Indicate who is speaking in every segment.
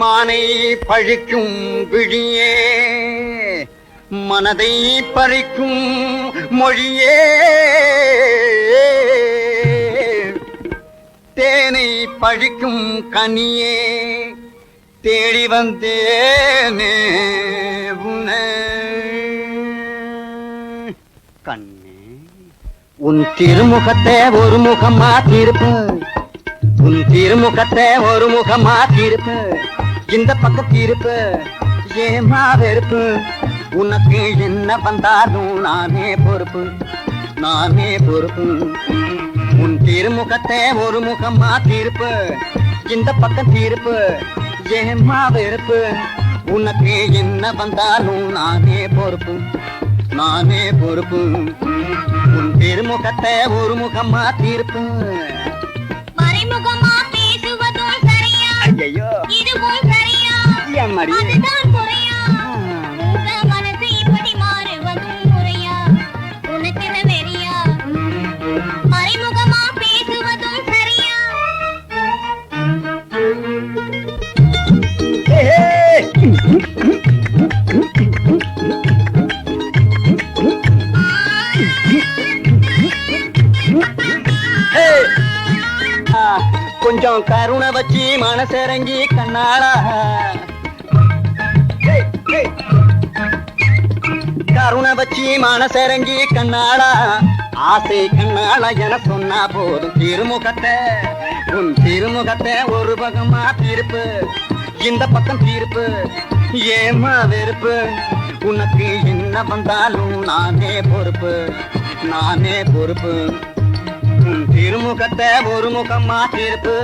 Speaker 1: மானை பழிக்கும் விழியே மனதை பறிக்கும் மொழியே. தேனை பழிக்கும் கனியே தேடி வந்தேனே உன. கண்ணே. உன் திருமுகத்தை ஒரு முகமா திருப்பு உன் திருமுகத்தை ஒரு முகமா திருப்பு இந்த பக்கம் திருப்பு ஏமா வெறுப்பு உனக்கு என்ன வந்தாலும் நானே பொறுப்பு நானே பொறுப்பு. உன் திருமுகத்தை ஒரு முகமா திருப்பு இந்த பக்கம் திருப்பு ஏமா வெறுப்பு உனக்கு என்ன வந்தாலும் நானே பொறுப்பு. நானே பொறுப்பு. உன் திருமுகத்தை ஒரு முகமா தீர்ப்பு.
Speaker 2: மறைமுகமா பேசுவதும் சரியா?
Speaker 1: ஐயோ
Speaker 2: இதுவும் சரியா?
Speaker 1: கொஞ்சம் கருணை வச்சு மனசிறங்கி கண்ணாளா. ஏய், கருணை வச்சு மனசிறங்கி கண்ணாளா. ஆசை கண்ணாளா என சொன்னா போதும் திருமுகத்தை. உன் திருமுகத்தை ஒரு பக்கமா தீர்ப்பு. இந்த பக்கம் தீர்ப்பு. ஏமா வெறுப்பு? உனக்கு என்ன வந்தாலும் நானே பொறுப்பு. நானே பொறுப்பு. திருமுகத்தை ஒரு முகமா தீர்ப்பு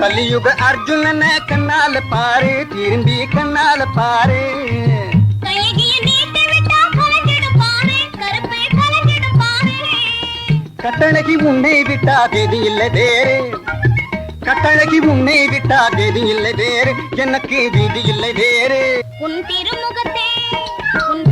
Speaker 1: கலியுக அர்ஜுனன கண்ணால பாரு திரும்பி கண்ணால
Speaker 2: பாரு.
Speaker 1: கட்டழகி உன்னை விட்டா தேதி இல்லை வேறு. கட்டழகி உன்னை விட்டா தேதி இல்லை வேறு. எனக்கு வீதி இல்லை வேறு.
Speaker 2: உன் திருமுகத்தே உன்